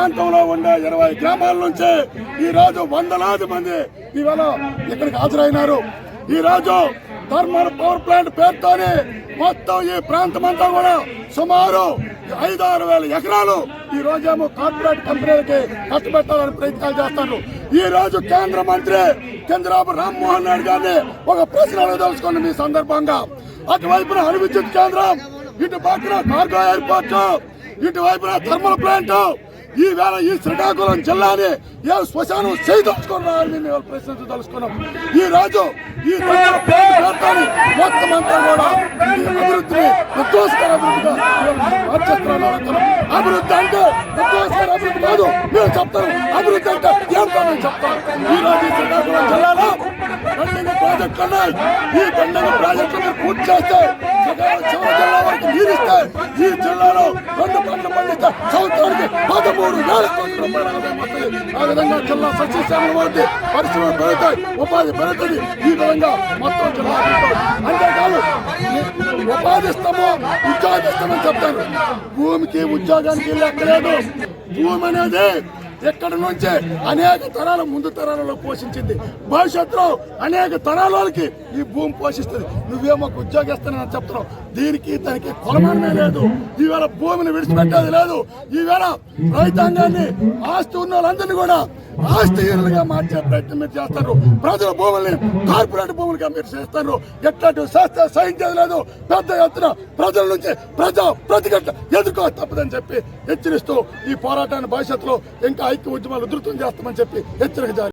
ప్రాంతంలో ఉండే ఇరవై గ్రామాల నుంచి ఈ రోజు వందలాది మంది ఇవాళ ఇక్కడికి హాజరైనారు. ఈ రోజు థర్మల్ పవర్ ప్లాంట్ పేరుతోని మొత్తం ఈ ప్రాంతం అంతా కూడా సుమారు ఐదు ఆరు వేల ఎకరాలు ఈ రోజేమో కార్పొరేట్ కంపెనీలకి కట్టబెట్టాలని ప్రయత్నాలు చేస్తారు. ఈ రోజు కేంద్ర మంత్రి చంద్రబాబు రామ్మోహన్ నాయుడు గారిని ఒక ప్రశ్న అడగదలుచుకున్న మీ సందర్భంగా. అటువైపున అణు విద్యుత్ కేంద్రం ఇటు పక్కన కార్గో ఎయిర్పోర్ట్ ఇటువైపున థర్మల్ ప్లాంట్ ఈ వేళ ఈ శ్రీకాకుళం జిల్లాని ఏ శ్మశానం చేయదలుచుకున్నారని మేము ఇవాళ ప్రశ్నించదలుచుకున్నాం ఈ రోజు ఈ థర్మల్ మొత్తం అంతా కూడా అభివృద్ధిని విధ్వంసకర అభివృద్ధిగా అభివృద్ధి అంటే విధ్వంసకర అభివృద్ధి కాదు మేము చెప్తాను అభివృద్ధి అంటే ఏంటో మేము చెప్తాం. ఈ రోజు ఈ శ్రీకాకుళం జిల్లాలో పెండింగ్ ప్రాజెక్టులు ఉన్నాయి. ఈ పెండింగ్ ప్రాజెక్టులు పూర్తి చేస్తే శ్రీకాకుళం చివరి జిల్లా వరకు నీరిస్తే ఈ జిల్లాలో రెండు పంటలు పండిస్తే సంవత్సరానికి పదమూడు వేల కోట్ల రూపాయలు ఆ విధంగా జిల్లా సస్యశ్యామల వారికి పరిశ్రమలు పెరుగుతాయి ఉపాధి పెరుగుతుంది ఈ విధంగా మొత్తం జిల్లా అంతేకాదు ఉపాధి ఇస్తామో ఉద్యోగం ఇస్తామని చెప్తారు. భూమికి ఉద్యోగానికి లెక్కలేదు భూమి అనేది ఎక్కడి నుంచి అనేక తరాల ముందు తరాలలో పోషించింది. భవిష్యత్తులో అనేక తరాల వాళ్ళకి ఈ భూమి పోషిస్తుంది. నువ్వేమో ఒక ఉద్యోగిస్తానని చెప్తున్నావు. దీనికి దానికి కొలమానమే లేదు. ఈవేళ భూమిని విడిచిపెట్టేది లేదు. ఈవేళ రైతాంగాన్ని ఆస్తి ఉన్న వాళ్ళందరినీ కూడా ఆస్తిహీనులుగా మార్చే ప్రయత్నం మీరు చేస్తారు? ప్రజల భూముల్ని కార్పొరేట్ భూములుగా మీరు చేస్తారు. ఎట్లాంటి శాస్త్ర సహించేది లేదు. పెద్ద ఎత్తున ప్రజల నుంచి ప్రజా ప్రతిఘట ఎదుర్కో తప్పదని చెప్పి హెచ్చరిస్తూ ఈ పోరాటాన్ని భవిష్యత్తులో ఇంకా ఐక్య ఉద్యమాలు ఉధృతం చేస్తామని చెప్పి హెచ్చరిక జారీ